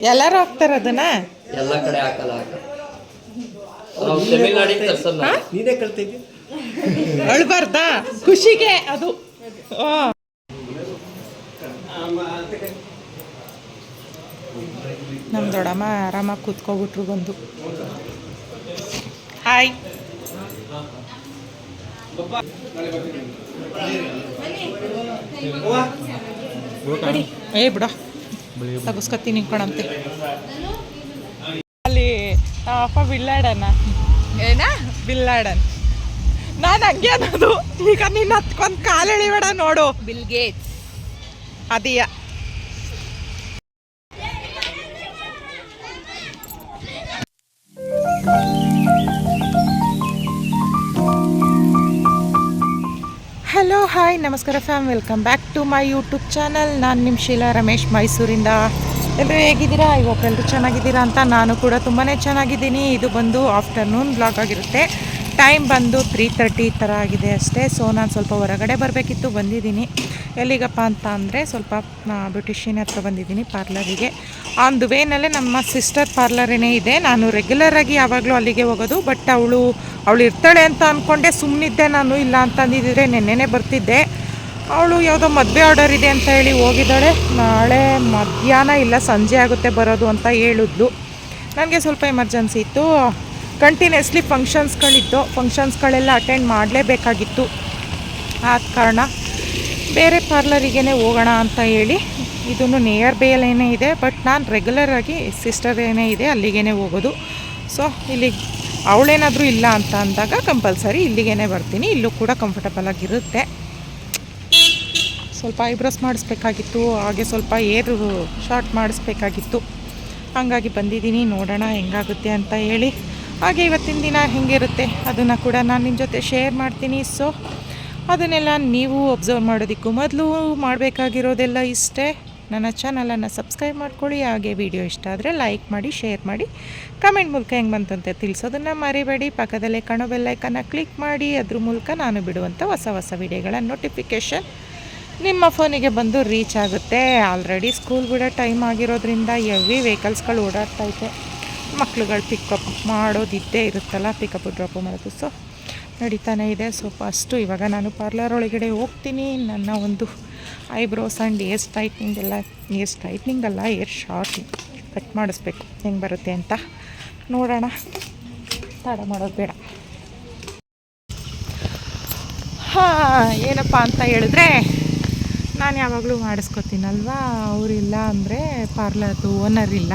ಎಲ್ಲರೂ ಹೋಗ್ತಾರ ಅದನ್ನ? ಎಲ್ಲ ಕಡೆ ಹಾಕಲ್ಲ ಹಾಕ ನಾವು ತಮಿಳ್ನಾಡಿಗೆ ತರ್ಸೋದು ನೀನೇ ಕಲ್ತಿದ್ದಿ? ಅಳ್ಬಾರ್ದಾ? ಖುಷಿಗೆ ಅದು. ನಮ್ ದೊಡ್ಡಮ್ಮ ಆರಾಮಾಗಿ ಕೂತ್ಕೊಬಿಟ್ರು ಬಂದು. ಹಾಯ್. ಏ ಬಿಡ. ತಗಸ್ಕೊತೀನಿ ಕಣಂತೆ. ಅಲ್ಲಿ ಅಪ್ಪ ಬಿಲ್ಲಾಡನ? ಏನ? ಬಿಲ್ಲಾಡನ್. ನಾನು ಹಂಗೆ ಅನ್ನೋದು. ಈಗ ನೀನು ಹತ್ಕೊಂಡ್ ಕಾಲು ಎಳಿಬೇಡ ನೋಡು. Bill Gates Thank hello hi, ನಮಸ್ಕಾರ fam welcome back to my YouTube channel ನಾನು ನಿಮ್ಮ ಶೀಲಾ ರಮೇಶ್ ಮೈಸೂರಿಂದ. ಎಲ್ಲರೂ ಹೇಗಿದ್ದೀರಾ? ಇವಾಗ ಎಲ್ಲರೂ ಚೆನ್ನಾಗಿದ್ದೀರಾ ಅಂತ ನಾನು ಕೂಡ ತುಂಬಾ ಚೆನ್ನಾಗಿದ್ದೀನಿ. ಇದು ಬಂದು ಆಫ್ಟರ್ನೂನ್ ಬ್ಲಾಗ್ ಆಗಿರುತ್ತೆ. ಟೈಮ್ ಬಂದು ತ್ರೀ ತರ್ಟಿ ಥರ ಆಗಿದೆ ಅಷ್ಟೇ. ಸೊ ನಾನು ಸ್ವಲ್ಪ ಹೊರಗಡೆ ಬರಬೇಕಿತ್ತು, ಬಂದಿದ್ದೀನಿ. ಎಲ್ಲಿಗಪ್ಪ ಅಂತ ಅಂದರೆ ಸ್ವಲ್ಪ ಬ್ಯೂಟಿಷಿಯನ್ ಹತ್ರ ಬಂದಿದ್ದೀನಿ ಪಾರ್ಲರಿಗೆ. ಆನ್ ದ ವೇನಲ್ಲೇ ನಮ್ಮ ಸಿಸ್ಟರ್ ಪಾರ್ಲರೇನೇ ಇದೆ. ನಾನು ರೆಗ್ಯುಲರಾಗಿ ಯಾವಾಗಲೂ ಅಲ್ಲಿಗೆ ಹೋಗೋದು ಬಟ್ ಅವಳು ಅವಳು ಇರ್ತಾಳೆ ಅಂತ ಅಂದ್ಕೊಂಡೆ ಸುಮ್ಮನಿದ್ದೆ ನಾನು, ಇಲ್ಲ ಅಂತಂದಿದ್ದರೆ ನೆನ್ನೆನೇ ಬರ್ತಿದ್ದೆ. ಅವಳು ಯಾವುದೋ ಮದುವೆ ಆರ್ಡರ್ ಇದೆ ಅಂತ ಹೇಳಿ ಹೋಗಿದ್ದಾಳೆ. ನಾಳೆ ಮಧ್ಯಾಹ್ನ ಇಲ್ಲ, ಸಂಜೆ ಆಗುತ್ತೆ ಬರೋದು ಅಂತ ಹೇಳಿದ್ಲು. ನನಗೆ ಸ್ವಲ್ಪ ಎಮರ್ಜೆನ್ಸಿ ಇತ್ತು. ಕಂಟಿನ್ಯೂಸ್ಲಿ ಫಂಕ್ಷನ್ಸ್ಗಳಿದ್ದು ಫಂಕ್ಷನ್ಸ್ಗಳೆಲ್ಲ ಅಟೆಂಡ್ ಮಾಡಲೇಬೇಕಾಗಿತ್ತು. ಆದ ಕಾರಣ ಬೇರೆ ಪಾರ್ಲರಿಗೇ ಹೋಗೋಣ ಅಂತ ಹೇಳಿ ಇದನ್ನು ನಿಯರ್ ಬೈಯಲ್ಲೇ ಇದೆ ಬಟ್ ನಾನು ರೆಗ್ಯುಲರಾಗಿ ಸಿಸ್ಟರ್ ಏನೇ ಇದೆ ಅಲ್ಲಿಗೇ ಹೋಗೋದು. ಸೊ ಇಲ್ಲಿ ಅವಳೇನಾದರೂ ಇಲ್ಲ ಅಂತ ಅಂದಾಗ ಕಂಪಲ್ಸರಿ ಇಲ್ಲಿಗೇ ಬರ್ತೀನಿ, ಇಲ್ಲೂ ಕೂಡ ಕಂಫರ್ಟಬಲ್ ಆಗಿರುತ್ತೆ. ಸ್ವಲ್ಪ ಐಬ್ರೋಸ್ ಮಾಡಿಸ್ಬೇಕಾಗಿತ್ತು, ಹಾಗೆ ಸ್ವಲ್ಪ ಏರು ಶಾರ್ಟ್ ಮಾಡಿಸ್ಬೇಕಾಗಿತ್ತು. ಹಾಗಾಗಿ ಬಂದಿದ್ದೀನಿ, ನೋಡೋಣ ಹೆಂಗಾಗುತ್ತೆ ಅಂತ ಹೇಳಿ. ಹಾಗೆ ಇವತ್ತಿನ ದಿನ ಹೆಂಗಿರುತ್ತೆ ಅದನ್ನು ಕೂಡ ನಾನು ನಿಮ್ಮ ಜೊತೆ ಶೇರ್ ಮಾಡ್ತೀನಿ. ಸೊ ಅದನ್ನೆಲ್ಲ ನೀವು ಒಬ್ಸರ್ವ್ ಮಾಡೋದಕ್ಕೂ ಮೊದಲು ಮಾಡಬೇಕಾಗಿರೋದೆಲ್ಲ ಇಷ್ಟೇ. ನನ್ನ ಚಾನಲನ್ನು ಸಬ್ಸ್ಕ್ರೈಬ್ ಮಾಡ್ಕೊಳ್ಳಿ, ಹಾಗೆ ವಿಡಿಯೋ ಇಷ್ಟ ಆದರೆ ಲೈಕ್ ಮಾಡಿ ಶೇರ್ ಮಾಡಿ. ಕಮೆಂಟ್ ಮೂಲಕ ಹೆಂಗೆ ಬಂತಂತೆ ತಿಳಿಸೋದನ್ನು ಮರಿಬೇಡಿ. ಪಕ್ಕದಲ್ಲೇ ಕಾಣೋ ಬೆಲ್ಲೈಕನ್ನು ಕ್ಲಿಕ್ ಮಾಡಿ, ಅದ್ರ ಮೂಲಕ ನಾನು ಬಿಡುವಂಥ ಹೊಸ ಹೊಸ ವಿಡಿಯೋಗಳ ನೋಟಿಫಿಕೇಷನ್ ನಿಮ್ಮ ಫೋನಿಗೆ ಬಂದು ರೀಚ್ ಆಗುತ್ತೆ. ಆಲ್ರೆಡಿ ಸ್ಕೂಲ್ ಬಿಡೋ ಟೈಮ್ ಆಗಿರೋದ್ರಿಂದ ಎವಿ ವೆಹಿಕಲ್ಸ್ಗಳು ಓಡಾಡ್ತೈತೆ ಮಕ್ಳುಗಳು ಪಿಕಪ್ ಮಾಡೋದಿದ್ದೇ ಇರುತ್ತಲ್ಲ ಪಿಕಪ್ ಡ್ರಾಪ್ ಮಾಡೋದು. ಸೊ ನಡೀತಾನೆ ಇದೆ. ಸೊ ಫಸ್ಟು ಇವಾಗ ನಾನು ಪಾರ್ಲರ್ ಒಳಗಡೆ ಹೋಗ್ತೀನಿ. ನನ್ನ ಒಂದು ಐಬ್ರೋಸ್ ಆ್ಯಂಡ್ ಏರ್ ಸ್ಟ್ರೈಟ್ನಿಂಗ್ ಎಲ್ಲ ಏರ್ ಸ್ಟ್ರೈಟ್ನಿಂಗ್ ಅಲ್ಲ ಏರ್ ಶಾರ್ಟ್ ಕಟ್ ಮಾಡಿಸ್ಬೇಕು. ಹೆಂಗೆ ಬರುತ್ತೆ ಅಂತ ನೋಡೋಣ. ತಡ ಮಾಡೋದು ಬೇಡ. ಹಾಂ, ಏನಪ್ಪ ಅಂತ ಹೇಳಿದ್ರೆ, ನಾನು ಯಾವಾಗಲೂ ಮಾಡಿಸ್ಕೊತೀನಲ್ವಾ? ಅವರಿಲ್ಲ ಅಂದರೆ ಪಾರ್ಲರ್ದು ಓನರ್ ಇಲ್ಲ.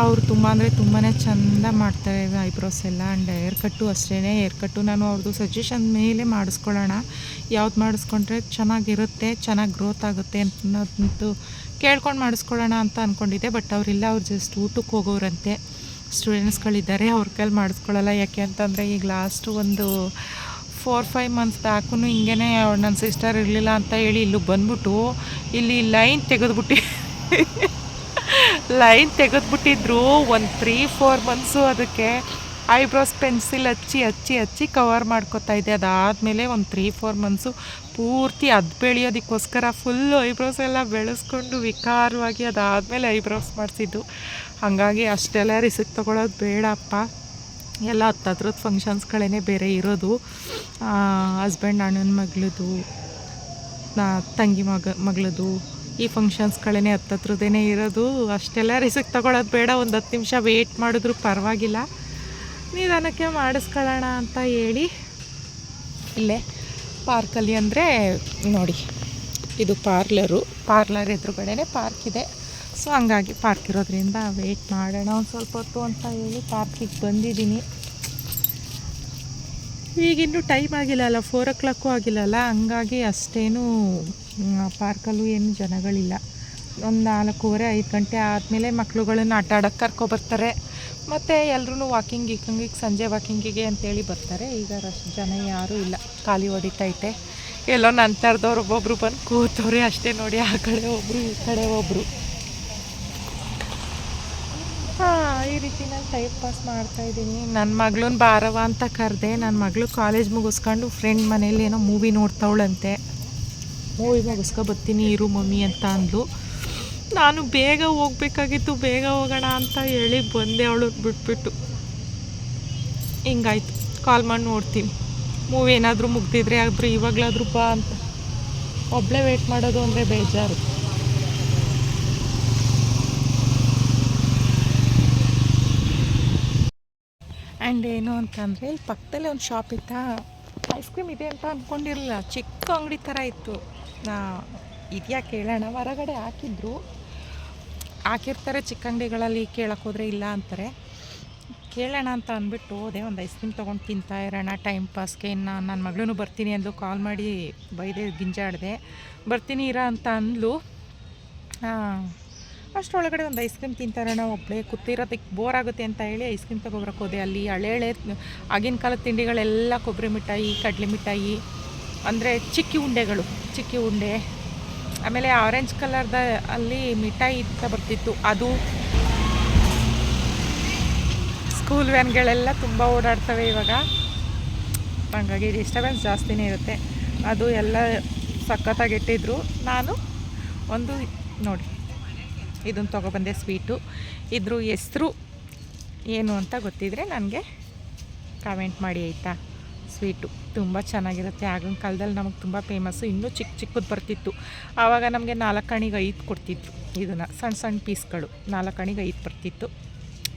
ಅವ್ರು ತುಂಬ ಅಂದರೆ ತುಂಬಾ ಚೆಂದ ಮಾಡ್ತಾರೆ ಐಬ್ರೋಸ್ ಎಲ್ಲ ಆ್ಯಂಡ್ ಹೇರ್ ಕಟ್ಟು ಅಷ್ಟೇ ಹೇರ್ ಕಟ್ಟು ನಾನು ಅವ್ರದ್ದು ಸಜೆಷನ್ ಮೇಲೆ ಮಾಡಿಸ್ಕೊಳ್ಳೋಣ. ಯಾವ್ದು ಮಾಡಿಸ್ಕೊಂಡ್ರೆ ಚೆನ್ನಾಗಿರುತ್ತೆ, ಚೆನ್ನಾಗಿ ಗ್ರೋತ್ ಆಗುತ್ತೆ ಅನ್ನೋದಂತೂ ಕೇಳ್ಕೊಂಡು ಮಾಡಿಸ್ಕೊಳ್ಳೋಣ ಅಂತ ಅಂದ್ಕೊಂಡಿದ್ದೆ ಬಟ್ ಅವರಿಲ್ಲ, ಅವ್ರು ಜಸ್ಟ್ ಊಟಕ್ಕೆ ಹೋಗೋರಂತೆ. ಸ್ಟೂಡೆಂಟ್ಸ್ಗಳಿದ್ದಾರೆ ಅವ್ರ ಕೈಲಿ ಮಾಡಿಸ್ಕೊಳ್ಳಲ್ಲ. ಯಾಕೆ ಅಂತಂದರೆ ಈಗ ಲಾಸ್ಟು ಒಂದು ಫೋರ್ ಫೈವ್ ಮಂತ್ಸ್ ಬ್ಯಾಕು ಹಿಂಗೇ ನನ್ನ ಸಿಸ್ಟರ್ ಇರಲಿಲ್ಲ ಅಂತ ಹೇಳಿ ಇಲ್ಲಿ ಬಂದ್ಬಿಟ್ಟು ಇಲ್ಲಿ ಲೈನ್ ತೆಗೆದ್ಬಿಟ್ಟು ಲೈನ್ ತೆಗೆದ್ಬಿಟ್ಟಿದ್ರು. ಒಂದು ತ್ರೀ ಫೋರ್ ಮಂತ್ಸು ಅದಕ್ಕೆ ಐಬ್ರೋಸ್ ಪೆನ್ಸಿಲ್ ಹಚ್ಚಿ ಹಚ್ಚಿ ಹಚ್ಚಿ ಕವರ್ ಮಾಡ್ಕೋತಾ ಇದ್ದೆ. ಅದಾದಮೇಲೆ ಒಂದು ತ್ರೀ ಫೋರ್ ಮಂತ್ಸು ಪೂರ್ತಿ ಅದು ಬೆಳೆಯೋದಕ್ಕೋಸ್ಕರ ಫುಲ್ಲು ಐಬ್ರೋಸ್ ಎಲ್ಲ ಬೆಳೆಸ್ಕೊಂಡು ವಿಕಾರವಾಗಿ ಅದಾದಮೇಲೆ ಐಬ್ರೋಸ್ ಮಾಡಿಸಿದ್ದು. ಹಾಗಾಗಿ ಅಷ್ಟೆಲ್ಲ ರಿಸಿಕ್ ತೊಗೊಳೋದು ಬೇಡಪ್ಪ. ಎಲ್ಲ ಹತ್ತತ್ರದ್ದು ಫಂಕ್ಷನ್ಸ್ಗಳೇ ಬೇರೆ ಇರೋದು. ಹಸ್ಬೆಂಡ್ ಅಣ್ಣನ ಮಗಳದು ತಂಗಿ ಮಗ, ಮಗಳದು ಈ ಫಂಕ್ಷನ್ಸ್ಗಳೇ ಹತ್ತತ್ರದೇ ಇರೋದು. ಅಷ್ಟೆಲ್ಲ ರಿಸಕ್ ತೊಗೊಳೋದು ಬೇಡ. ಒಂದು ಹತ್ತು ನಿಮಿಷ ವೇಟ್ ಮಾಡಿದ್ರು ಪರವಾಗಿಲ್ಲ. ನಿಧಾನಕ್ಕೆ ಮಾಡಿಸ್ಕೊಳ್ಳೋಣ ಅಂತ ಹೇಳಿ. ಇಲ್ಲೇ ಪಾರ್ಕಲ್ಲಿ ಅಂದರೆ ನೋಡಿ, ಇದು ಪಾರ್ಲರು ಪಾರ್ಲರ್ ಎದುರುಗಡೆನೇ ಪಾರ್ಕ್ ಇದೆ. ಸೊ ಹಂಗಾಗಿ ಪಾರ್ಕ್ ಇರೋದ್ರಿಂದ ವೆಯ್ಟ್ ಮಾಡೋಣ. ಒಂದು ಸ್ವಲ್ಪ ಹೊತ್ತು ಅಂತ ಹೇಳಿ ಪಾರ್ಕಿಗೆ ಬಂದಿದ್ದೀನಿ. ಈಗಿನ್ನೂ ಟೈಮ್ ಆಗಿಲ್ಲ ಅಲ್ಲ ಫೋರ್ ಓ ಕ್ಲಾಕು ಆಗಿಲ್ಲಲ್ಲ ಹಂಗಾಗಿ ಅಷ್ಟೇನು ಪಾರ್ಕಲ್ಲೂ ಏನು ಜನಗಳಿಲ್ಲ. ಒಂದು ನಾಲ್ಕೂವರೆ, ಐದು ಗಂಟೆ ಆದಮೇಲೆ ಮಕ್ಕಳುಗಳನ್ನ ಆಟ ಆಡೋಕ್ಕೆ ಕರ್ಕೊಬರ್ತಾರೆ ಮತ್ತು ಎಲ್ಲರೂ ವಾಕಿಂಗ್ ಗೀಕಿಂಗಿಗೆ ಸಂಜೆ ವಾಕಿಂಗಿಗೆ ಅಂತೇಳಿ ಬರ್ತಾರೆ. ಈಗ ರಷ್ಟು ಜನ ಯಾರೂ ಇಲ್ಲ. ಖಾಲಿ ಹೊಡಿತೈತೆ ಎಲ್ಲೋ ನಂತರದವ್ರು ಒಬ್ಬೊಬ್ರು ಬಂದು ಕೂತವ್ರೆ ಅಷ್ಟೇ ನೋಡಿ, ಆ ಕಡೆ ಒಬ್ಬರು ಈ ಕಡೆ ಒಬ್ಬರು ಹಾಂ, ಈ ರೀತಿ ನಾನು ಟೈಮ್ ಪಾಸ್ ಮಾಡ್ತಾ ಇದ್ದೀನಿ. ನನ್ನ ಮಗಳನ್ನ ಬಾರವ ಅಂತ ಕರೆದೆ. ನನ್ನ ಮಗಳು ಕಾಲೇಜ್ ಮುಗಿಸ್ಕೊಂಡು ಫ್ರೆಂಡ್ ಮನೇಲಿ ಏನೋ ಮೂವಿ ನೋಡ್ತಾವಳಂತೆ. ಮೂವಿ ಮುಗಿಸ್ಕೊ ಬರ್ತೀನಿ ಇರು ಮಮ್ಮಿ ಅಂತ ಅಂದ್ಲು. ನಾನು ಬೇಗ ಹೋಗ್ಬೇಕಾಗಿತ್ತು, ಬೇಗ ಹೋಗೋಣ ಅಂತ ಹೇಳಿ ಬಂದೆ ಅವಳು ಬಿಟ್ಬಿಟ್ಟು. ಹಿಂಗಾಯ್ತು ಕಾಲ್ ಮಾಡಿ ನೋಡ್ತೀನಿ. ಮೂವಿ ಏನಾದರೂ ಮುಗ್ದಿದ್ರೆ ಆದರೂ ಇವಾಗಲಾದ್ರೂ ಬಾ ಅಂತ. ಒಬ್ಬಳೇ ವೇಟ್ ಮಾಡೋದು ಅಂದರೆ ಬೇಜಾರು. ಆ್ಯಂಡ್ ಏನು ಅಂತಂದರೆ ಇಲ್ಲಿ ಪಕ್ಕದಲ್ಲೇ ಒಂದು ಶಾಪ್ ಇತ್ತಾ? ಐಸ್ ಕ್ರೀಮ್ ಇದೆ ಅಂತ ಅಂದ್ಕೊಂಡಿರಲಿಲ್ಲ, ಚಿಕ್ಕ ಅಂಗಡಿ ಥರ ಇತ್ತು. ನಾ ಇದೆಯಾ ಕೇಳೋಣ ಹೊರಗಡೆ ಹಾಕಿದ್ರು. ಹಾಕಿರ್ತಾರೆ, ಚಿಕ್ಕ ಅಂಗಡಿಗಳಲ್ಲಿ ಕೇಳಕ್ಕೆ ಹೋದರೆ ಇಲ್ಲ ಅಂತಾರೆ. ಕೇಳೋಣ ಅಂತ ಅಂದ್ಬಿಟ್ಟು ಹೋದೆ, ಒಂದು ಐಸ್ ಕ್ರೀಮ್ ತೊಗೊಂಡು ತಿಂತಾ ಇರೋಣ ಟೈಮ್ ಪಾಸ್ಗೆ ಇನ್ನು ನನ್ನ ಮಗಳೂ ಬರ್ತೀನಿ ಅಂದು ಕಾಲ್ ಮಾಡಿ ಬೈದೆ, ಗಿಂಜಾಡಿದೆ. ಬರ್ತೀನಿ, ಇರ ಅಂತ ಅಂದ್ಲು. ಅಷ್ಟರೊಳಗಡೆ ಒಂದು ಐಸ್ ಕ್ರೀಮ್ ತಿಂತಾರೋಣ ಒಬ್ಬಳೇ ಕೂತಿರೋದಕ್ಕೆ ಬೋರ್ ಆಗುತ್ತೆ ಅಂತ ಹೇಳಿ ಐಸ್ ಕ್ರೀಮ್ ತೊಗೊಬರಕ್ಕೆ ಹೋದೆ. ಅಲ್ಲಿ ಹಳೆ ಹಳೆ ಆಗಿನ ಕಾಲದ ತಿಂಡಿಗಳೆಲ್ಲ ಕೊಬ್ಬರಿ ಮಿಠಾಯಿ, ಕಡಲೆ ಮಿಠಾಯಿ ಅಂದರೆ ಚಿಕ್ಕಿ ಉಂಡೆಗಳು, ಚಿಕ್ಕಿ ಉಂಡೆ. ಆಮೇಲೆ ಆರೆಂಜ್ ಕಲರ್ದ ಅಲ್ಲಿ ಮಿಠಾಯಿ ಅಂತ ಬರ್ತಿತ್ತು. ಅದು ಸ್ಕೂಲ್ ವ್ಯಾನ್ಗಳೆಲ್ಲ ತುಂಬ ಓಡಾಡ್ತವೆ ಇವಾಗ. ಹಾಗಾಗಿ ಡಿಸ್ಟರ್ಬೆನ್ಸ್ ಜಾಸ್ತಿನೇ ಇರುತ್ತೆ. ಅದು ಎಲ್ಲ ಸಖತ್ತಾಗಿ ಇಟ್ಟಿದ್ರು. ನಾನು ಒಂದು, ನೋಡಿ ಇದನ್ನು ತೊಗೊಬಂದೆ ಸ್ವೀಟು ಇದ್ರ ಹೆಸರು ಏನು ಅಂತ ಗೊತ್ತಿದ್ರೆ ನನಗೆ ಕಾಮೆಂಟ್ ಮಾಡಿ ಆಯಿತಾ? ಸ್ವೀಟು. ತುಂಬ ಚೆನ್ನಾಗಿರುತ್ತೆ. ಆಗಿನ ಕಾಲದಲ್ಲಿ ನಮಗೆ ತುಂಬ ಫೇಮಸ್ಸು ಇನ್ನೂ ಚಿಕ್ಕ ಚಿಕ್ಕದು ಬರ್ತಿತ್ತು. ಆವಾಗ ನಮಗೆ ನಾಲ್ಕಣಿಗೆ ಐದು ಕೊಡ್ತಿದ್ರು ಇದನ್ನು. ಸಣ್ಣ ಸಣ್ಣ ಪೀಸ್ಗಳು. ನಾಲ್ಕಣಿಗೆ ಐದು ಬರ್ತಿತ್ತು.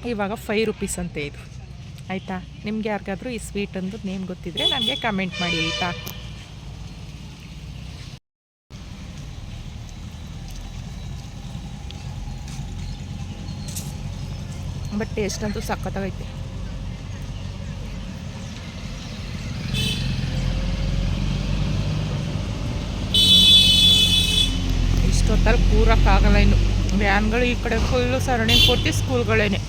ಇವಾಗ ಫೈವ್ ರುಪೀಸ್ ಅಂತೆ ಇದು. ಆಯಿತಾ? ನಿಮ್ಗೆ ಯಾರಿಗಾದ್ರೂ ಈ ಸ್ವೀಟ್ ಅಂದು ನೇಮ್ ಗೊತ್ತಿದ್ರೆ ನನಗೆ ಕಮೆಂಟ್ ಮಾಡಿ, ಆಯಿತಾ? ಬಟ್ ಟೇಸ್ಟ್ ಅಂತೂ ಸಖತ್ತಾಗೈತೆ. ಇಷ್ಟೊತ್ತಲ್ಲಿ ಕೂರಕ್ಕಾಗಲ್ಲ ಇನ್ನು. ವ್ಯಾನ್ಗಳು ಈ ಕಡೆ ಫುಲ್ಲು ಸರಣಿ ಕೊಟ್ಟು ಸ್ಕೂಲ್ಗಳೇನೆ.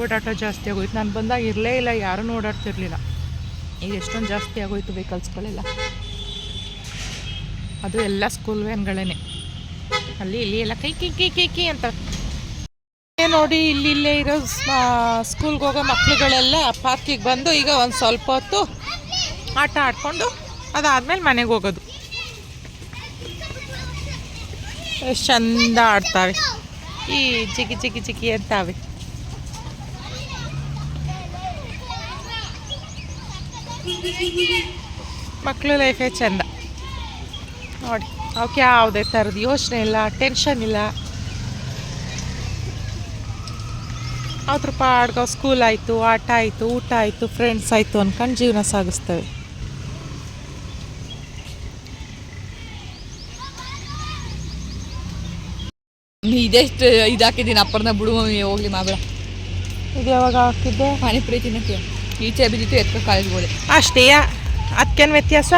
ಓಡಾಟ ಜಾಸ್ತಿ ಆಗೋಯ್ತು. ನಾನು ಬಂದಾಗ ಇರಲೇ ಇಲ್ಲ, ಯಾರೂ ಓಡಾಡ್ತಿರ್ಲಿಲ್ಲ. ಈಗ ಎಷ್ಟೊಂದು ಜಾಸ್ತಿ ಆಗೋಯ್ತು ವೆಹಿಕಲ್ಸ್ಗಳೆಲ್ಲ ಅದು ಎಲ್ಲ ಸ್ಕೂಲ್ ವ್ಯಾನ್ಗಳೇನೆ ಅಲ್ಲಿ ಇಲ್ಲಿ ಎಲ್ಲ ಕೈ, ಕಿ ಕಿ ಕಿ ಅಂತ. ನೋಡಿ, ಇಲ್ಲಿ ಇಲ್ಲೇ ಇರೋ ಸ್ಕೂಲ್ಗೆ ಹೋಗೋ ಮಕ್ಕಳುಗಳೆಲ್ಲ ಪಾರ್ಕಿಗೆ ಬಂದು ಈಗ ಒಂದು ಸ್ವಲ್ಪ ಹೊತ್ತು ಆಟ ಆಡ್ಕೊಂಡು ಅದಾದ್ಮೇಲೆ ಮನೆಗೆ ಹೋಗೋದು. ಎಷ್ಟು ಚಂದ ಆಡ್ತಾವೆ. ಈ ಜಿಗಿ ಜಿಗಿ ಜಿಗಿ ಅಂತಾವೆ ಮಕ್ಕಳು ಲೈಫೇ ಚಂದ. ನೋಡಿ ಅವಕ್ಕೆ ಯಾವುದೇ ಥರದ ಯೋಚನೆ ಇಲ್ಲ ಟೆನ್ಷನ್ ಇಲ್ಲ. ಅವ್ರ ಪಾಡ್ಗೋ ಸ್ಕೂಲ್ ಆಯಿತು, ಆಟ ಆಯಿತು, ಊಟ ಆಯಿತು ಫ್ರೆಂಡ್ಸ್ ಆಯಿತು ಅಂದ್ಕೊಂಡು ಜೀವನ ಸಾಗಿಸ್ತೇವೆ. ಇದೆಷ್ಟು ಇದಾಕಿದ್ದೀನಿ ಅಪ್ಪರ್ನ ಬಿಡು ಮಮ್ಮಿ ಹೋಗ್ಲಿ ಮಾಬೇಡ ಇದು ಯಾವಾಗ ಹಾಕಿದ್ದೆ? ಪಾನಿಪುರಿ ತಿನ್ನಕ್ಕೆ. ಈಚೆ ಬಿದ್ದಿತ್ತು ಎತ್ಕೊ ಕಾಲೇಜ್ ಹೋದೆ. ಅಷ್ಟೇ ಅದಕ್ಕೇನು ವ್ಯತ್ಯಾಸ?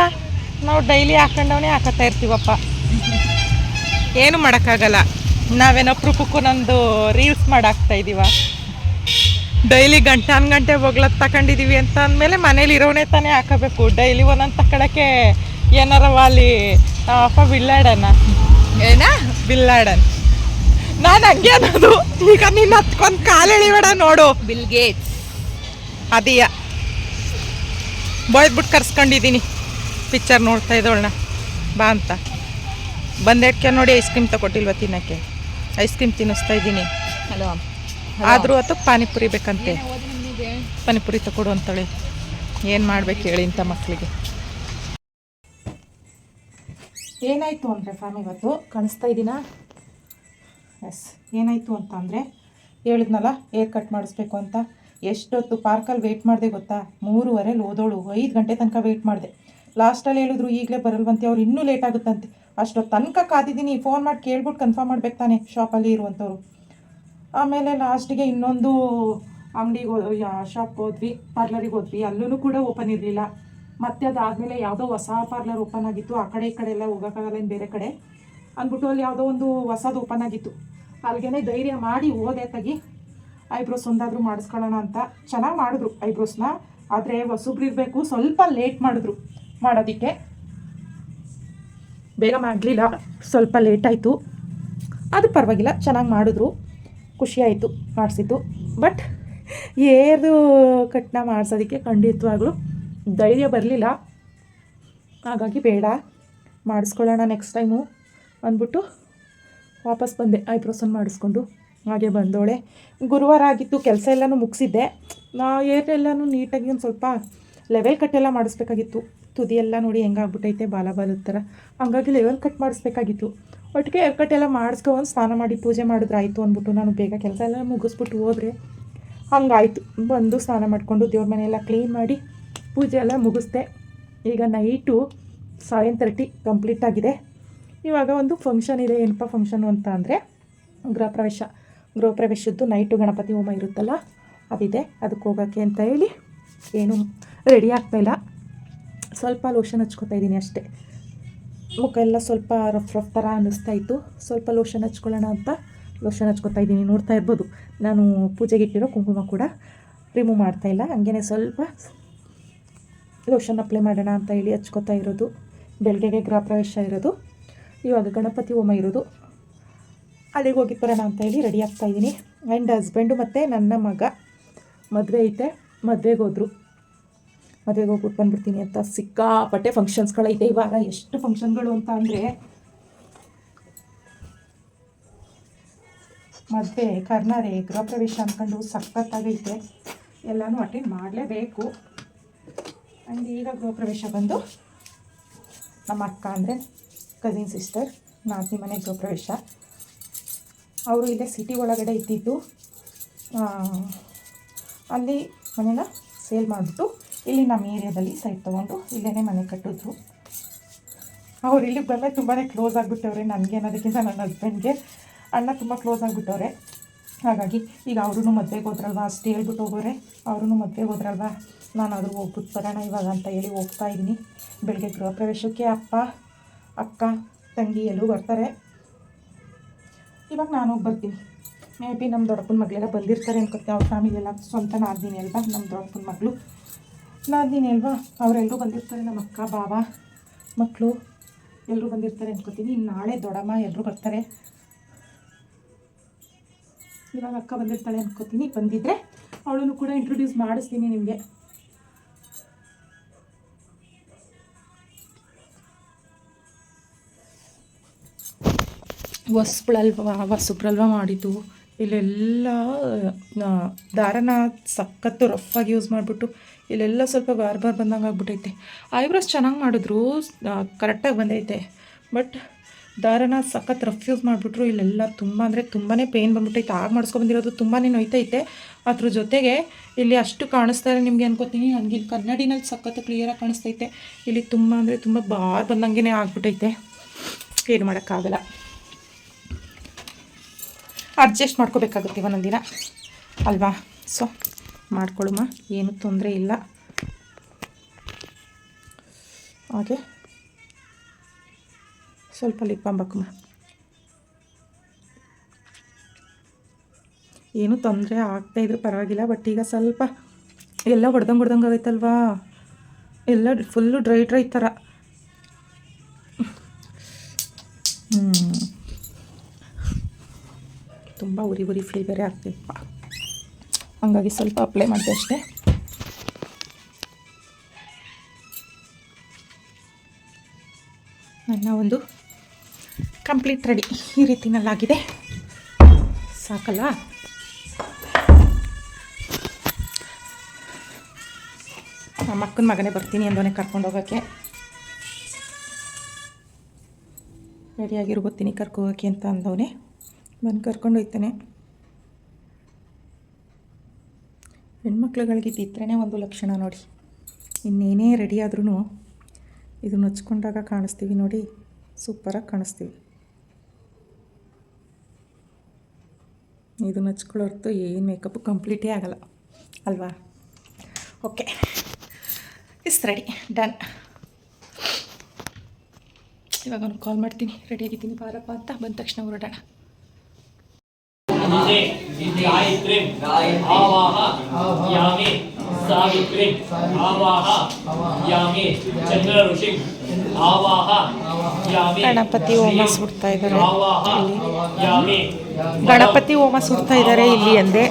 ನಾವು ಡೈಲಿ ಹಾಕೊಂಡವನೇ ಹಾಕತ್ತಾ ಇರ್ತೀವಪ್ಪ. ಏನು ಮಾಡೋಕ್ಕಾಗಲ್ಲ. ನಾವೇನೋ ಪ್ರೂಪಕ್ಕೂ ನಂದು ರೀಲ್ಸ್ ಮಾಡಾಕ್ತಾ ಇದ್ದೀವ ಡೈಲಿ ಗಂಟೆ ಗಂಟೆ ಹೋಗ್ಲತ್ ತಗೊಂಡಿದ್ದೀವಿ ಅಂತ ಅಂದಮೇಲೆ ಮನೇಲಿ ಇರೋನೇ ತಾನೇ ಹಾಕಬೇಕು. ಡೈಲಿ ಒಂದೊಂದು ತಗೊಳಕ್ಕೆ ಏನಾರ ಅಲ್ಲಿ ಅಪ್ಪ ಬಿಲ್ಲಾಡನ? ಏನ? ಬಿಲ್ಲಾಡನ್. ನಾನು ಹಂಗೆ ಅನ್ನೋದು. ಈಗ ನೀನು ಹತ್ಕೊಂಡು ಕಾಲು ಎಳಿಬೇಡ ನೋಡು. ಬಿಲ್ ಗೇಟ್ಸ್ ಅದೀಯ. ಬಾಯ್ದ್ಬಿಟ್ಟು ಕರ್ಸ್ಕೊಂಡಿದ್ದೀನಿ ಪಿಕ್ಚರ್ ನೋಡ್ತಾ ಇದ್ದವಳನ್ನ ಬಾ ಅಂತ. ಬಂದೆಟ್ಕೆ ನೋಡಿ ಐಸ್ ಕ್ರೀಮ್ ತಗೊಟ್ಟಿಲ್ವ ತಿನ್ನೋಕ್ಕೆ? ಐಸ್ ಕ್ರೀಮ್ ತಿನ್ನಿಸ್ತಾ ಇದ್ದೀನಿ. ಹಲೋ ಆದರೂ ಅದು ಪಾನಿಪುರಿ ಬೇಕಂತೆ. ಪಾನಿಪುರಿ ತಗೊಡು ಅಂತೇಳಿ. ಏನು ಮಾಡ್ಬೇಕು ಹೇಳಿ ಇಂಥ ಮಕ್ಕಳಿಗೆ ಏನಾಯಿತು ಅಂದರೆ ಫ್ಯಾಮ್ ಇವತ್ತು? ಕಾಣಿಸ್ತಾ ಇದ್ದೀನಾ ಎಸ್, ಏನಾಯಿತು ಅಂತ ಅಂದರೆ ಹೇಳಿದ್ನಲ್ಲ ಏರ್ ಕಟ್ ಮಾಡಿಸ್ಬೇಕು ಅಂತ. ಎಷ್ಟೊತ್ತು ಪಾರ್ಕಲ್ಲಿ ವೆಯ್ಟ್ ಮಾಡಿದೆ ಗೊತ್ತಾ? ಮೂರುವರೆಲಿ ಓದೋಳು ಐದು ಗಂಟೆ ತನಕ ವೆಯ್ಟ್ ಮಾಡಿದೆ. ಲಾಸ್ಟಲ್ಲಿ ಹೇಳಿದ್ರು, ಈಗಲೇ ಬರಲ್ವಂತೆ ಅವ್ರು ಇನ್ನೂ ಲೇಟ್ ಆಗುತ್ತಂತೆ. ಅಷ್ಟೊತ್ತು ತನಕ ಕಾದಿದ್ದೀನಿ ಫೋನ್ ಮಾಡಿ ಕೇಳ್ಬಿಟ್ಟು ಕನ್ಫರ್ಮ್ ಮಾಡ್ಬೇಕು ತಾನೆ ಶಾಪಲ್ಲಿ ಇರುವಂಥವ್ರು. ಆಮೇಲೆ ಲಾಸ್ಟಿಗೆ ಇನ್ನೊಂದು ಅಂಗಡಿಗೆ ಶಾಪ್ ಹೋದ್ವಿ ಪಾರ್ಲರಿಗೆ ಹೋದ್ವಿ ಅಲ್ಲೂ ಕೂಡ ಓಪನ್ ಇರಲಿಲ್ಲ. ಮತ್ತೆ ಅದಾದಮೇಲೆ ಯಾವುದೋ ಹೊಸ ಪಾರ್ಲರ್ ಓಪನ್ ಆಗಿತ್ತು, ಆ ಕಡೆ ಈ ಕಡೆ ಎಲ್ಲ ಹೋಗೋಕ್ಕಾಗಲ್ಲ ಬೇರೆ ಕಡೆ. ಅಂದ್ಬಿಟ್ಟು ಅಲ್ಲಿ ಯಾವುದೋ ಒಂದು ಹೊಸದು ಓಪನ್ ಆಗಿತ್ತು. ಅಲ್ಲಿಗೆ ಧೈರ್ಯ ಮಾಡಿ ಓದೆ ತಗಿ ಐಬ್ರೋಸ್ ಒಂದಾದರೂ ಮಾಡಿಸ್ಕೊಳ್ಳೋಣ ಅಂತ ಚೆನ್ನಾಗಿ ಮಾಡಿದ್ರು ಐಬ್ರೋಸ್ನ. ಆದರೆ ಹೊಸಬ್ರು ಇರಬೇಕು, ಸ್ವಲ್ಪ ಲೇಟ್ ಮಾಡಿದ್ರು ಮಾಡೋದಕ್ಕೆ. ಬೇಗ ಮಾಡಲಿಲ್ಲ, ಸ್ವಲ್ಪ ಲೇಟ್ ಆಯಿತು. ಅದು ಪರವಾಗಿಲ್ಲ, ಚೆನ್ನಾಗಿ ಮಾಡಿದ್ರು. ಖುಷಿ ಆಯಿತು, ಮಾಡಿಸಿದ್ದು. ಬಟ್ ಏರು ಕಟ್ನ ಮಾಡಿಸೋದಕ್ಕೆ ಖಂಡಿತವಾಗ್ಲೂ ಧೈರ್ಯ ಬರಲಿಲ್ಲ. ಹಾಗಾಗಿ ಬೇಡ, ಮಾಡಿಸ್ಕೊಳ್ಳೋಣ ನೆಕ್ಸ್ಟ್ ಟೈಮು ಅಂದ್ಬಿಟ್ಟು ವಾಪಸ್ ಬಂದೆ. ಐಬ್ರೋಸನ್ನು ಮಾಡಿಸ್ಕೊಂಡು ಹಾಗೆ ಬಂದೋಳೆ ಗುರುವಾರ ಆಗಿತ್ತು, ಕೆಲಸ ಎಲ್ಲನೂ ಮುಗಿಸಿದ್ದೆ. ನಾ ಏರೆಲ್ಲನೂ ನೀಟಾಗಿ ಒಂದು ಸ್ವಲ್ಪ ಲೆವೆಲ್ ಕಟ್ ಎಲ್ಲ ಮಾಡಿಸ್ಬೇಕಾಗಿತ್ತು. ತುದಿ ಎಲ್ಲ ನೋಡಿ ಹೆಂಗಾಗ್ಬಿಟ್ಟೈತೆ, ಬಾಲ ಬಾಲದ ಥರ. ಹಂಗಾಗಿ ಲೆವೆಲ್ ಕಟ್ ಮಾಡಿಸ್ಬೇಕಾಗಿತ್ತು. ಒಟ್ಟಿಗೆ ಹೇರ್ ಕಟ್ ಎಲ್ಲ ಮಾಡಿಸ್ಕೊಂಡು ಸ್ನಾನ ಮಾಡಿ ಪೂಜೆ ಮಾಡಿದ್ರಾಯ್ತು ಅಂದ್ಬಿಟ್ಟು ನಾನು ಬೇಗ ಕೆಲಸ ಎಲ್ಲ ಮುಗಿಸ್ಬಿಟ್ಟು ಹೋದ್ರೆ ಹಂಗಾಯಿತು. ಬಂದು ಸ್ನಾನ ಮಾಡಿಕೊಂಡು ದೇವ್ರ ಮನೆಯೆಲ್ಲ ಕ್ಲೀನ್ ಮಾಡಿ ಪೂಜೆ ಎಲ್ಲ ಮುಗಿಸ್ದೆ. ಈಗ ನೈಟು ಸೆವೆನ್ ತರ್ಟಿ ಕಂಪ್ಲೀಟ್ ಆಗಿದೆ. ಇವಾಗ ಒಂದು ಫಂಕ್ಷನ್ ಇದೆ. ಏನಪ್ಪ ಫಂಕ್ಷನು ಅಂತ ಅಂದರೆ ಗೃಹ ಪ್ರವೇಶ ನೈಟು ಗಣಪತಿ ಹೋಮ ಇರುತ್ತಲ್ಲ, ಅದಿದೆ. ಅದಕ್ಕೆ ಹೋಗೋಕ್ಕೆ ಅಂತ ಹೇಳಿ ಏನು ರೆಡಿ ಆಗ್ತಾಯಿಲ್ಲ ಸ್ವಲ್ಪ ಲೋಷನ್ ಹಚ್ಕೊತಾ ಇದ್ದೀನಿ ಅಷ್ಟೇ. ಮುಖ ಎಲ್ಲ ಸ್ವಲ್ಪ ರಫ್ ರಫ್ ಥರ ಅನ್ನಿಸ್ತಾ ಇತ್ತು. ಸ್ವಲ್ಪ ಲೋಷನ್ ಹಚ್ಕೊಳ್ಳೋಣ ಅಂತ ಲೋಷನ್ ಹಚ್ಕೊತಾ ಇದ್ದೀನಿ. ನೋಡ್ತಾ ಇರ್ಬೋದು. ನಾನು ಪೂಜೆಗೆ ಇಟ್ಟಿರೋ ಕುಂಕುಮ ಕೂಡ ರಿಮೂವ್ ಮಾಡ್ತಾಯಿಲ್ಲ ಹಂಗೇ ಸ್ವಲ್ಪ ಲೋಷನ್ ಅಪ್ಲೈ ಮಾಡೋಣ ಅಂತ ಹೇಳಿ ಹಚ್ಕೊತಾ ಇರೋದು. ಬೆಳಗ್ಗೆಗೆ ಗೃಹ ಪ್ರವೇಶ ಇರೋದು. ಇವಾಗ ಗಣಪತಿ ಹೋಮ ಇರೋದು. ಅಲ್ಲಿಗೆ ಹೋಗಿ ಬರೋಣ ಅಂತ ಹೇಳಿ ರೆಡಿ ಆಗ್ತಾ ಇದ್ದೀನಿ. ಆ್ಯಂಡ್ ಹಸ್ಬೆಂಡು ಮತ್ತು ನನ್ನ ಮಗ ಮದುವೆ ಐತೆ. ಮದುವೆಗೆ ಹೋದರು. ಮದುವೆಗೆ ಹೋಗ್ಬಿಟ್ಟು ಬಂದ್ಬಿಡ್ತೀನಿ ಅಂತ ಸಿಕ್ಕಾಪಟ್ಟೆ ಫಂಕ್ಷನ್ಸ್ಗಳೈತೆ ಇವಾಗ. ಎಷ್ಟು ಫಂಕ್ಷನ್ಗಳು ಅಂತ ಅಂದರೆ ಮದುವೆ ಕರ್ನಾರೆ ಗೃಹ ಪ್ರವೇಶ ಅಂದ್ಕೊಂಡು ಸಖತ್ತಾಗೈತೆ ಎಲ್ಲನೂ ಅಟೆಂಡ್ ಮಾಡಲೇಬೇಕು. ಆ್ಯಂಡ್ ಈಗ ಗೃಹ ಪ್ರವೇಶ ಬಂದು ನಮ್ಮ ಅಕ್ಕ ಅಂದರೆ ಕಸಿನ್ ಸಿಸ್ಟರ್ ನಾತಿ ಮನೆ ಗೃಹಪ್ರವೇಶ ಅವರು ಇಲ್ಲೇ ಸಿಟಿ ಒಳಗಡೆ ಇದ್ದಿದ್ದು ಅಲ್ಲಿ ಮನೇನ ಸೇಲ್ ಮಾಡಿಬಿಟ್ಟು ಇಲ್ಲಿ ನಮ್ಮ ಏರಿಯಾದಲ್ಲಿ ಸೈಟ್ ತೊಗೊಂಡು ಇಲ್ಲೇ ಮನೆ ಕಟ್ಟಿದ್ರು. ಅವ್ರು ಇಲ್ಲಿಗೆ ಬಂದರೆ ತುಂಬಾ ಕ್ಲೋಸ್ ಆಗಿಬಿಟ್ಟವ್ರೆ, ನನಗೆ ಅನ್ನೋದಕ್ಕಿಂತ ನನ್ನ ಹಸ್ಬೆಂಡ್ಗೆ ಅಣ್ಣ ತುಂಬ ಕ್ಲೋಸ್ ಆಗಿಬಿಟ್ಟವ್ರೆ. ಹಾಗಾಗಿ ಈಗ ಅವ್ರೂ ಮದುವೆಗೆ ಹೋದ್ರಲ್ವ ಅಷ್ಟು ಹೇಳ್ಬಿಟ್ಟು ಹೋಗೋರೆ. ಅವ್ರೂ ಮದುವೆಗೆ ಹೋದ್ರಲ್ವ? ನಾನು ಹೋಗ್ಬಿಟ್ಟು ಬರೋಣ ಇವಾಗ ಅಂತ ಹೇಳಿ ಹೋಗ್ತಾ ಇದ್ದೀನಿ. ಬೆಳಗ್ಗೆ ಗೃಹ ಪ್ರವೇಶಕ್ಕೆ ಅಪ್ಪ ಅಕ್ಕ, ತಂಗಿ ಎಲ್ಲರೂ ಬರ್ತಾರೆ. ಇವಾಗ ನಾನು ಬರ್ತೀನಿ. ಮೇ ಬಿ ನಮ್ಮ ದೊಡ್ಡಪ್ಪನ ಮಗಳೆಲ್ಲ ಬಂದಿರ್ತಾರೆ ಅನ್ಕೊತೀನಿ ಅವ್ರ ಫ್ಯಾಮಿಲಿ ಎಲ್ಲ ಸ್ವಂತ ನಾದಿನಿ ಅಲ್ವಾ? ನಮ್ಮ ದೊಡ್ಡಪ್ಪನ ಮಗಳು. ನಾದಿನಿ ಅಲ್ವಾ? ಅವರೆಲ್ಲರೂ ಬಂದಿರ್ತಾರೆ. ನಮ್ಮ ಅಕ್ಕ, ಬಾವ ಮಕ್ಕಳು ಎಲ್ಲರೂ ಬಂದಿರ್ತಾರೆ ಅನ್ಕೋತೀನಿ ಇನ್ನು ನಾಳೆ ದೊಡ್ಡಮ್ಮ ಎಲ್ಲರೂ ಬರ್ತಾರೆ. ಇವಾಗ ಅಕ್ಕ ಬಂದಿರ್ತಾಳೆ ಅನ್ಕೋತೀನಿ ಬಂದಿದ್ದರೆ ಅವಳನ್ನು ಕೂಡ ಇಂಟ್ರೊಡ್ಯೂಸ್ ಮಾಡಿಸ್ತೀನಿ ನಿಮಗೆ. ಹೊಸ್ಬಳಲ್ವ ಹೊಸಬ್ರಲ್ವ ಮಾಡಿದ್ದು. ಇಲ್ಲೆಲ್ಲ ದಾರನ ಸಖತ್ತು ರಫಾಗಿ ಯೂಸ್ ಮಾಡಿಬಿಟ್ಟು, ಇಲ್ಲೆಲ್ಲ ಸ್ವಲ್ಪ ಬಾರ್ ಬಾರ್ ಬಂದಂಗೆ ಆಗ್ಬಿಟ್ಟೈತೆ ಐಬ್ರೋಸ್ ಚೆನ್ನಾಗಿ ಮಾಡಿದ್ರು ಕರೆಕ್ಟಾಗಿ ಬಂದೈತೆ. ಬಟ್ ದಾರನ ಸಖತ್ ರಫ್ ಯೂಸ್ ಮಾಡಿಬಿಟ್ರು, ಇಲ್ಲೆಲ್ಲ ತುಂಬ ಅಂದರೆ ತುಂಬಾ ಪೇಯ್ನ್ ಬಂದ್ಬಿಟ್ಟೈತೆ ಆಗ ಮಾಡಿಸ್ಕೊಂಬಂದಿರೋದು ತುಂಬಾ ನೋಯ್ತೈತೆ. ಅದ್ರ ಜೊತೆಗೆ ಇಲ್ಲಿ ಅಷ್ಟು ಕಾಣಿಸ್ತಾ ಇದೆ ನಿಮಗೆ ಅನ್ಕೋತೀನಿ. ನನಗೆ ಇಲ್ಲಿ ಕನ್ನಡಿನಲ್ಲಿ ಸಖತ್ತು ಕ್ಲಿಯರಾಗಿ ಕಾಣಿಸ್ತೈತೆ ಇಲ್ಲಿ ತುಂಬ ಅಂದರೆ ತುಂಬ ಬಾರ್ ಬಂದಂಗೆ ಆಗ್ಬಿಟ್ಟೈತೆ ಏನು ಮಾಡೋಕ್ಕಾಗಲ್ಲ. ಅಡ್ಜಸ್ಟ್ ಮಾಡ್ಕೋಬೇಕಾಗುತ್ತೆ ಒಂದೊಂದು ದಿನ. ಅಲ್ವಾ? ಸೊ ಮಾಡ್ಕೊಳ್ಳುಮ್ಮ ಏನು ತೊಂದರೆ ಇಲ್ಲ. ಹಾಗೆ. ಸ್ವಲ್ಪ ಲಿಪ್ ಏನು ತೊಂದರೆ ಆಗ್ತಾ ಇದ್ರೂ ಪರವಾಗಿಲ್ಲ ಬಟ್ ಈಗ ಸ್ವಲ್ಪ ಎಲ್ಲ ಹೊಡ್ದಂಗೆ ಹೊಡ್ದಂಗೆ ಆಗೈತಲ್ವಾ? ಎಲ್ಲ ಫುಲ್ಲು ಡ್ರೈ ಡ್ರೈ ಥರ ಹ್ಞೂ ತುಂಬ ಉರಿ ಉರಿ ಫ್ಲೇವರೇ ಆಗ್ತಿಪ್ಪ ಹಂಗಾಗಿ ಸ್ವಲ್ಪ ಅಪ್ಲೈ ಮಾಡಿದೆ ಅಷ್ಟೇ. ನನ್ನ ಒಂದು ಕಂಪ್ಲೀಟ್ ರೆಡಿ ಈ ರೀತಿನಲ್ಲಾಗಿದೆ. ಸಾಕಲ್ಲ? ನಮ್ಮ ಅಕ್ಕನ ಮಗನೇ ಬರ್ತೀನಿ ಅಂದೋನೆ ಕರ್ಕೊಂಡು ಹೋಗೋಕ್ಕೆ ರೆಡಿಯಾಗಿರು ಕರ್ಕೊ ಹೋಗೋಕ್ಕೆ ಅಂತ ಅಂದವನೇ. ಬಂದು ಕರ್ಕೊಂಡು ಹೋಗ್ತಾನೆ. ಹೆಣ್ಮಕ್ಳುಗಳಿಗೆ ಇದ್ದಿದ್ರೇ ಒಂದು ಲಕ್ಷಣ ನೋಡಿ. ಇನ್ನೇನೇ ರೆಡಿ ಆದ್ರೂ ಇದು ಹಚ್ಕೊಂಡಾಗ ಕಾಣಿಸ್ತೀವಿ ನೋಡಿ ಸೂಪರಾಗಿ ಕಾಣಿಸ್ತೀವಿ. ಇದು ಹಚ್ಕೊಳ್ಳೋ ಹೊರ್ತು ಏನು ಮೇಕಪ್ಪು ಕಂಪ್ಲೀಟೇ ಆಗಲ್ಲ, ಅಲ್ವಾ? ಓಕೆ ಇಸ್ ರೆಡಿ ಡನ್ ಇವಾಗ ಅವ್ನು ಕಾಲ್ ಮಾಡ್ತೀನಿ. ರೆಡಿಯಾಗಿದ್ದೀನಿ ಬಾರಪ್ಪ ಅಂತ ಬಂದ ತಕ್ಷಣ ಹೊರಡೋಣ. गायत्रीं आवाह यामि सावित्रीं आवाह यामि चन्द्र ऋषिम् आवाह ಗಣಪತಿ ಹೋಮ ಸುಡ್ತಾ ಇದ್ದಾರೆ ಇಲ್ಲಿ ಗಣಪತಿ ಹೋಮ ಸುಡ್ತಾ ಇದ್ದಾರೆ ಇಲ್ಲಿ ಅಂದೆ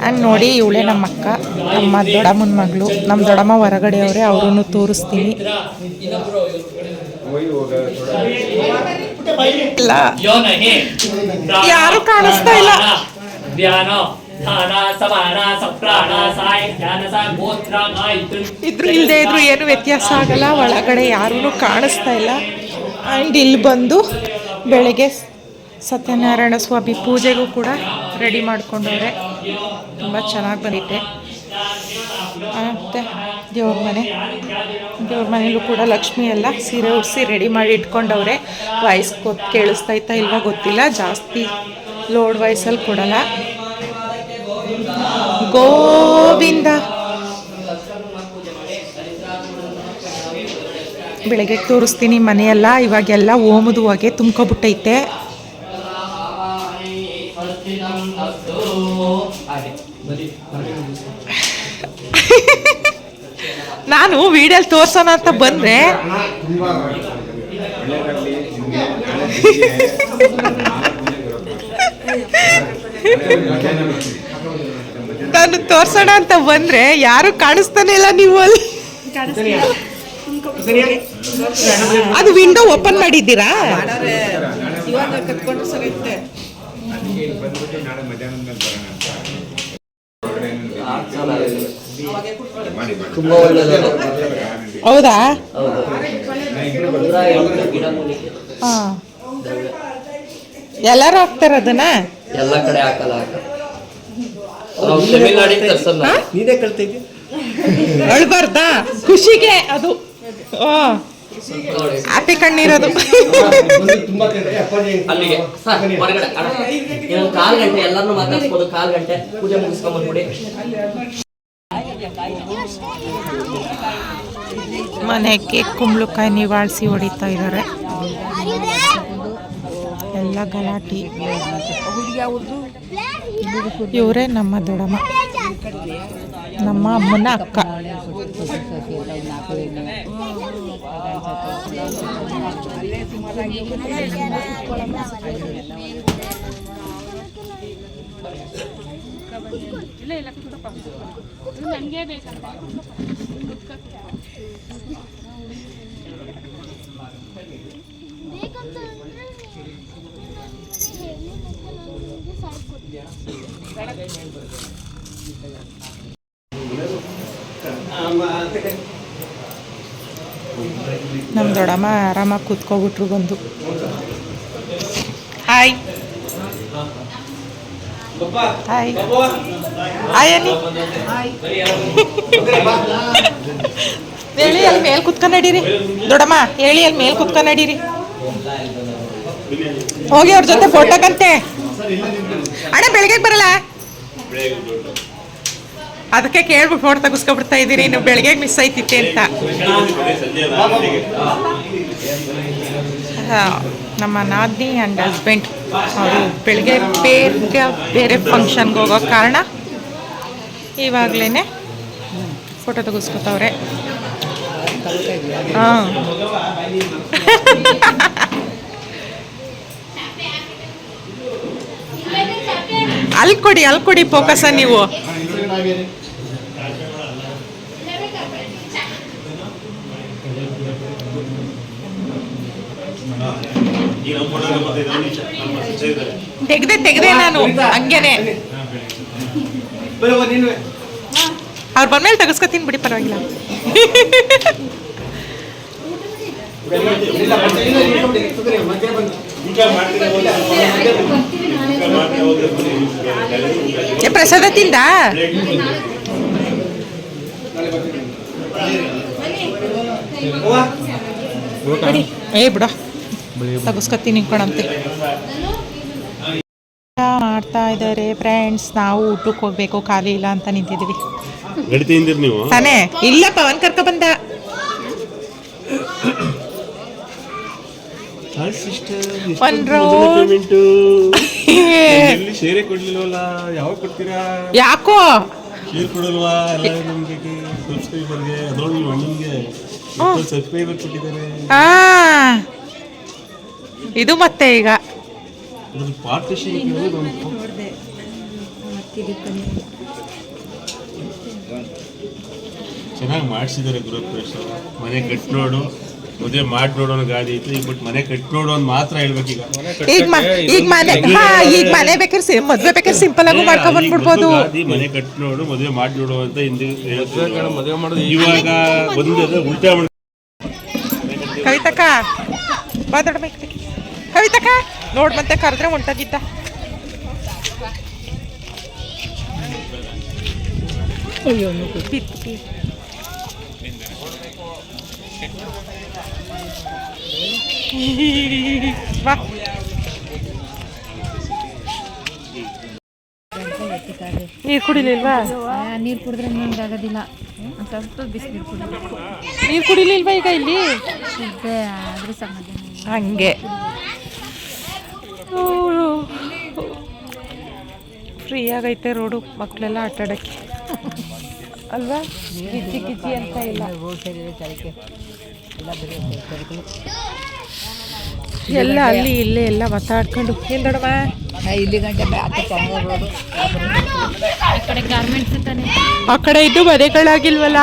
ಹಂಗೆ ನೋಡಿ ಇವಳೆ ನಮ್ಮ ಅಕ್ಕ ನಮ್ಮ ದೊಡ್ಡಮ್ಮನ ಮಗಳು ನಮ್ಮ ದೊಡ್ಡಮ್ಮ ಹೊರಗಡೆ ಅವರೇ ಅವರನ್ನು ತೋರಿಸ್ತೀನಿ ಇಲ್ಲ यो नहि ಯಾರು ಕಾಣಿಸ್ತಾ ಇಲ್ಲ. ಧ್ಯಾನ ಇದ್ರು ಇಲ್ಲದೆ ಇದ್ರು ಏನು ವ್ಯತ್ಯಾಸ ಆಗಲ್ಲ. ಒಳಗಡೆ ಯಾರೂ ಕಾಣಿಸ್ತಾ ಇಲ್ಲ. ಆ್ಯಂಡ್ ಇಲ್ಲಿ ಬಂದು ಬೆಳಗ್ಗೆ ಸತ್ಯನಾರಾಯಣ ಸ್ವಾಮಿ ಪೂಜೆಗೂ ಕೂಡ ರೆಡಿ ಮಾಡ್ಕೊಂಡವ್ರೆ. ತುಂಬ ಚೆನ್ನಾಗಿ ಬಂದಿದೆ ಮತ್ತು ದೇವ್ರ ಮನೆ. ದೇವ್ರ ಮನೇಲೂ ಕೂಡ ಲಕ್ಷ್ಮಿ ಎಲ್ಲ ಸೀರೆ ಉಡಿಸಿ ರೆಡಿ ಮಾಡಿ ಇಟ್ಕೊಂಡವ್ರೆ. ವಾಯ್ಸ್ ಕೇಳಿಸ್ತಾ ಕೇಳಿಸ್ತೈತಾ ಇಲ್ವಾ ಗೊತ್ತಿಲ್ಲ. ಜಾಸ್ತಿ ಲೋಡ್ ವಾಯ್ಸಲ್ಲಿ ಕೊಡಲ್ಲ. ಗೋವಿಂದ. ಬೆಳಗ್ಗೆ ತೋರಿಸ್ತೀನಿ ಮನೆಯೆಲ್ಲ. ಇವಾಗೆಲ್ಲ ಓಮದು ಹಾಗೆ ತುಂಬ್ಕೊಬಿಟ್ಟೈತೆ. ನಾನು ವಿಡಿಯೋಲಿ ತೋರ್ಸೋಣ ಅಂತ ಬಂದ್ರೆ ನಾನು ತೋರ್ಸೋಣ ಅಂತ ಬಂದ್ರೆ ಯಾರು ಕಾಣಿಸ್ತಾನೆ ಇಲ್ಲ ನೀವು ಅಲ್ಲಿ ಅದು ವಿಂಡೋ ಓಪನ್ ಮಾಡಿದ್ದೀರಾ? ತುಂಬಾ ಒಳ್ಳೆಯದು. ಹೌದಾ? ಹಾ. ಎಲ್ಲರೂ ಹಾಕ್ತಾರ ಅದನ್ನ? ಎಲ್ಲ ಕಡೆ ಹಾಕಲ್ಲ ನೀನೇ ಅಳ್ಬಾರ್ದಾ? ಖುಷಿಗೆ ಅದು. ಹ್ಯಾಪಿ ಕಣ್ಣೀರೋದು. ತುಂಬಾ ಕಡೆ ಅಪ್ಪಾಜಿ ಅಲ್ಲಿಗೆ ಹೊರಗಡೆ ಇನ್ನೊಂದು ಕಾಲ್ ಗಂಟೆ ಎಲ್ಲರನ್ನೂ ಮಾತಾಡ್ಸ್ಬೋದು. ಕಾಲ್ ಗಂಟೆ. ಪೂಜೆ ಮುಗಿಸ್ಕೊಂಬಂದ್ಬಿಡಿ. ಮನೆಗೆ ಕುಂಬಳಕಾಯಿ ನಿವಾಳಿಸಿ ಹೊಡಿತಾ ಇದ್ದಾರೆ. ಎಲ್ಲ ಗಲಾಟಿ. ಇವರೇ ನಮ್ಮ ದೊಡಮ್ಮ ನಮ್ಮ ಅಮ್ಮನ ಅಕ್ಕ. ಬೇಕಂತ ದೊಡಮ್ಮ ಹೇಳಿ ಮತ್ತೆ ನನಗೆ ಬೇಕಂತ ಕೊಡ್ತೀನಿ ನಮ್ಮ ದೊಡ್ಡಮ್ಮ ಆರಾಮಾಗಿ ಕೂತ್ಕೊಬಿಟ್ರು ಬಂದು. ಹಾಯ್ ಹಾಯ್ ಹಾಯ್ ಅನ್ನಿ ಹೇಳಿ ಅಲ್ಲಿ ಮೇಲೆ ಕುತ್ಕೊಂಡು ನಡೀರಿ. ದೊಡ್ಡಮ್ಮ ಹೇಳಿ ಅಲ್ಲಿ ಮೇಲೆ ಕುತ್ಕೊಂಡು ನಡೀರಿ. ಹೋಗಿ ಅವ್ರ ಜೊತೆ ಫೋಟೋಕಂತೆ ಅಣ್ಣ ಬೆಳಗ್ಗೆ ಬರಲ್ಲ? ಅದಕ್ಕೆ ಕೇಳ್ಬಿಟ್ಟು ಫೋಟೋ ತೆಗಿಸ್ಕೊಬಿಡ್ತಾ ಇದ್ದೀರಿ. ನೀವು ಬೆಳಗ್ಗೆ ಮಿಸ್ ಆಯ್ತಿತ್ತೆ ಅಂತ. ನಮ್ಮ ನಾದಿನಿ ಆ್ಯಂಡ್ ಹಸ್ಬೆಂಡ್ ಅವರು ಬೆಳಗ್ಗೆ ಬೇಗ ಬೇರೆ ಫಂಕ್ಷನ್ಗೆ ಹೋಗೋ ಕಾರಣ ಇವಾಗಲೇ ಫೋಟೋ ತೆಗೆಸ್ಕೊತವ್ರೆ. ಹಾಂ. ಅಲ್ಲಿ ಕೊಡಿ ಅಲ್ಲಿ ಕೊಡಿ ಫೋಕಸ ನೀವು. ತೆಗ್ದೆ ತೆಗ್ದೆ ನಾನು. ಹಂಗೇನೆ. ಅವ್ರು ಬಂದ್ಮೇಲೆ ತೆಗೆಸ್ಕೊತೀನಿ ಬಿಡಿ ಪರವಾಗಿಲ್ಲ. ಬಿಡಿ, ಪ್ರಸಾದ ತಿಂದ? ಅವ್ವ, ಏ ಬಿಡ. ತಗಸ್ಕತ್ತೀನಿ ನಿಂತ್ಕೊಳಂತೆ ಮಾಡ್ತಾ ಇದ್ದಾರೆ ಫ್ರೆಂಡ್ಸ್ ನಾವು ಊಟಕ್ಕೆ ಹೋಗ್ಬೇಕು ಖಾಲಿ ಇಲ್ಲ ಅಂತ ನಿಂತಿದ್ದೀವಿ. ನೀವು? ತಾನೇ ಇಲ್ಲ ಪವನ್ ಕರ್ಕ ಬಂದ. ಯಾಕೋ? ಇದು ಮತ್ತೆ ಈಗ. ಚೆನ್ನಾಗಿ ಮಾಡಿಸಿದ್ದಾರೆ ಗೃಹಪ್ರವೇಶ ಮನೆ ಕಟ್ ನೋಡು ಮದುವೆ ಮಾಡಿ ನೋಡೋಣ ಗಾಡಿ ಈಗ ಬಟ್ ಮನೆ ಕಟ್ ನೋಡೋನ್ ಅಂತ ಮಾತ್ರ ಹೇಳ್ಬೇಕೀಗ ಈಗ. ಮ- ಈಗ ಮನೆ ಹಾ ಈಗ ಮನೆ ಬೇಕಾದ್ರೆ ಸೇಮ್ ಮದ್ವೆ ಬೇಕಾದ್ರೆ ಸಿಂಪಲ್ ಆಗು ಮಾಡ್ಕೊಂಡ್ ಬಂದ್ಬಿಡ್ಬೋದು. ಗಾದಿ ಮನೆ ಕಟ್ ನೋಡು ಮದುವೆ ಮಾಡಿ ನೋಡು ಅಂತ ಹಿಂದೆ ಹೇಳ್ತಿದ್ರು. ಮದುವೆ ಮಾಡೋದು ಇವಾಗ ಒಂದು ಉಲ್ಟಾ ಮಾಡಿ ಕವಿತಕ್ಕ ಮಾತಾಡ್ಬೇಕು ಕವಿತಕ್ಕ ನೋಡ್ ಮತ್ತೆ ಕರೆದ್ರೆ ಹೊಂಟಾಗಿದ್ದ ಪಿತ್ತಿ. ಬಾ ನೀರು ಕುಡಿಲಿಲ್ವಾ? ನೀರು ಕುಡಿದ್ರೆ ನಿಮ್ಗೆ ಆಗೋದಿಲ್ಲ. ಸ್ವಲ್ಪ ಬಿಸಿನೀರು ಕುಡಿಬೇಕು. ನೀರು ಕುಡಿಲಿಲ್ವಾ ಈಗ ಇಲ್ಲಿ? ಇದ್ದೆ ಆದರೂ ಸಮಾಧಾನ ಹಂಗೆ. ಫ್ರೀ ಆಗೈತೆ ರೋಡು ಮಕ್ಕಳೆಲ್ಲ ಆಟ ಆಡೋಕ್ಕೆ ಅಲ್ವಾ? ಗಿಜ್ಜಿ ಗಿಜ್ಜಿ ಅಂತ ಇಲ್ಲ. ಎಲ್ಲ ಅಲ್ಲಿ ಇಲ್ಲೇ ಎಲ್ಲ ಮಾತಾಡ್ಕೊಂಡು ಏನ್ ದೊಡ್ಡಮ್ಮ ಇಲ್ಲಿ ಗಂಟೆ ಆ ಕಡೆ ಗಾರ್ಮೆಂಟ್ಸ್ ತಾನೆ ಆ ಕಡೆ ಇದ್ದು ಮನೆಗಳಾಗಿಲ್ವಲ್ಲ